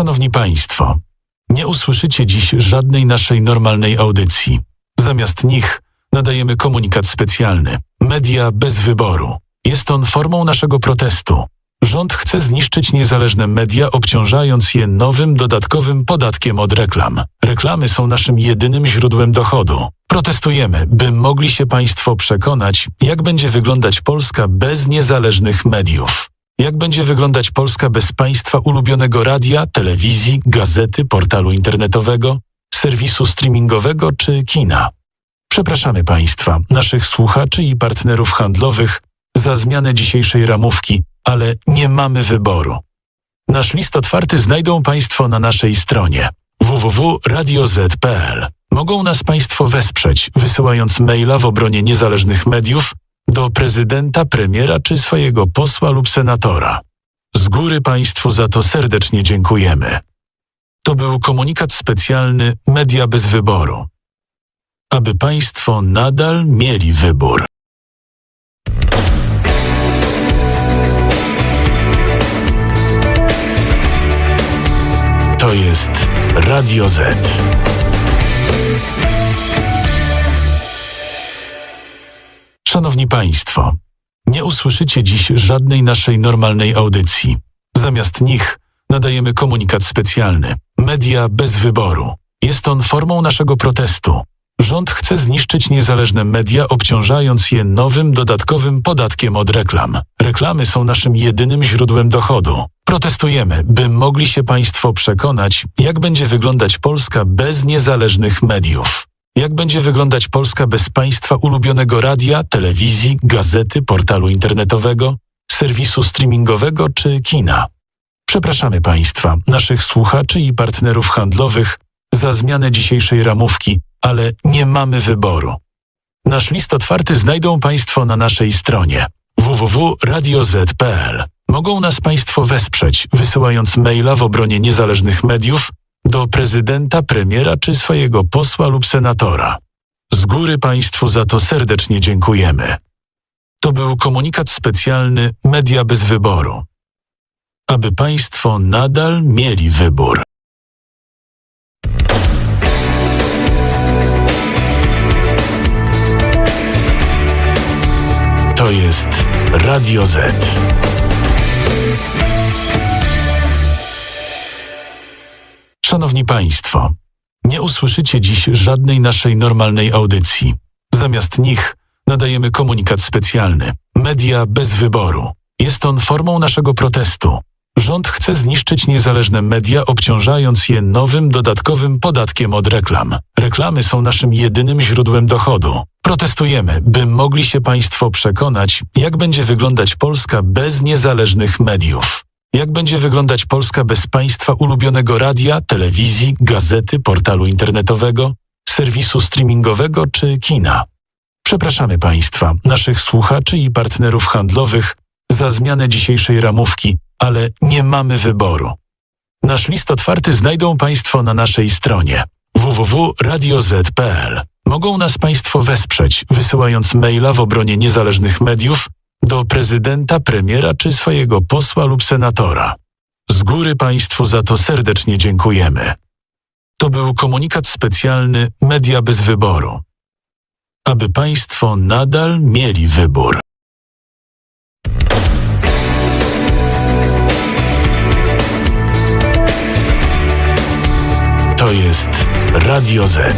Szanowni Państwo, nie usłyszycie dziś żadnej naszej normalnej audycji. Zamiast nich nadajemy komunikat specjalny. Media bez wyboru. Jest on formą naszego protestu. Rząd chce zniszczyć niezależne media, obciążając je nowym, dodatkowym podatkiem od reklam. Reklamy są naszym jedynym źródłem dochodu. Protestujemy, by mogli się Państwo przekonać, jak będzie wyglądać Polska bez niezależnych mediów. Jak będzie wyglądać Polska bez Państwa ulubionego radia, telewizji, gazety, portalu internetowego, serwisu streamingowego czy kina? Przepraszamy Państwa, naszych słuchaczy i partnerów handlowych za zmianę dzisiejszej ramówki, ale nie mamy wyboru. Nasz list otwarty znajdą Państwo na naszej stronie www.radioz.pl. Mogą nas Państwo wesprzeć, wysyłając maila w obronie niezależnych mediów do prezydenta, premiera czy swojego posła lub senatora. Z góry Państwu za to serdecznie dziękujemy. To był komunikat specjalny Media bez wyboru. Aby Państwo nadal mieli wybór. To jest Radio Z. Szanowni Państwo, nie usłyszycie dziś żadnej naszej normalnej audycji. Zamiast nich nadajemy komunikat specjalny. Media bez wyboru. Jest on formą naszego protestu. Rząd chce zniszczyć niezależne media, obciążając je nowym, dodatkowym podatkiem od reklam. Reklamy są naszym jedynym źródłem dochodu. Protestujemy, by mogli się Państwo przekonać, jak będzie wyglądać Polska bez niezależnych mediów. Jak będzie wyglądać Polska bez Państwa ulubionego radia, telewizji, gazety, portalu internetowego, serwisu streamingowego czy kina? Przepraszamy Państwa, naszych słuchaczy i partnerów handlowych za zmianę dzisiejszej ramówki, ale nie mamy wyboru. Nasz list otwarty znajdą Państwo na naszej stronie www.radioz.pl. Mogą nas Państwo wesprzeć, wysyłając maila w obronie niezależnych mediów do prezydenta, premiera czy swojego posła lub senatora. Z góry Państwu za to serdecznie dziękujemy. To był komunikat specjalny Media bez wyboru. Aby Państwo nadal mieli wybór. To jest Radio Z. Szanowni Państwo, nie usłyszycie dziś żadnej naszej normalnej audycji. Zamiast nich nadajemy komunikat specjalny. Media bez wyboru. Jest on formą naszego protestu. Rząd chce zniszczyć niezależne media, obciążając je nowym, dodatkowym podatkiem od reklam. Reklamy są naszym jedynym źródłem dochodu. Protestujemy, by mogli się Państwo przekonać, jak będzie wyglądać Polska bez niezależnych mediów. Jak będzie wyglądać Polska bez Państwa ulubionego radia, telewizji, gazety, portalu internetowego, serwisu streamingowego czy kina? Przepraszamy Państwa, naszych słuchaczy i partnerów handlowych za zmianę dzisiejszej ramówki, ale nie mamy wyboru. Nasz list otwarty znajdą Państwo na naszej stronie www.radioz.pl. Mogą nas Państwo wesprzeć, wysyłając maila w obronie niezależnych mediów do prezydenta, premiera czy swojego posła lub senatora. Z góry Państwu za to serdecznie dziękujemy. To był komunikat specjalny Media bez wyboru. Aby Państwo nadal mieli wybór. To jest Radio Z.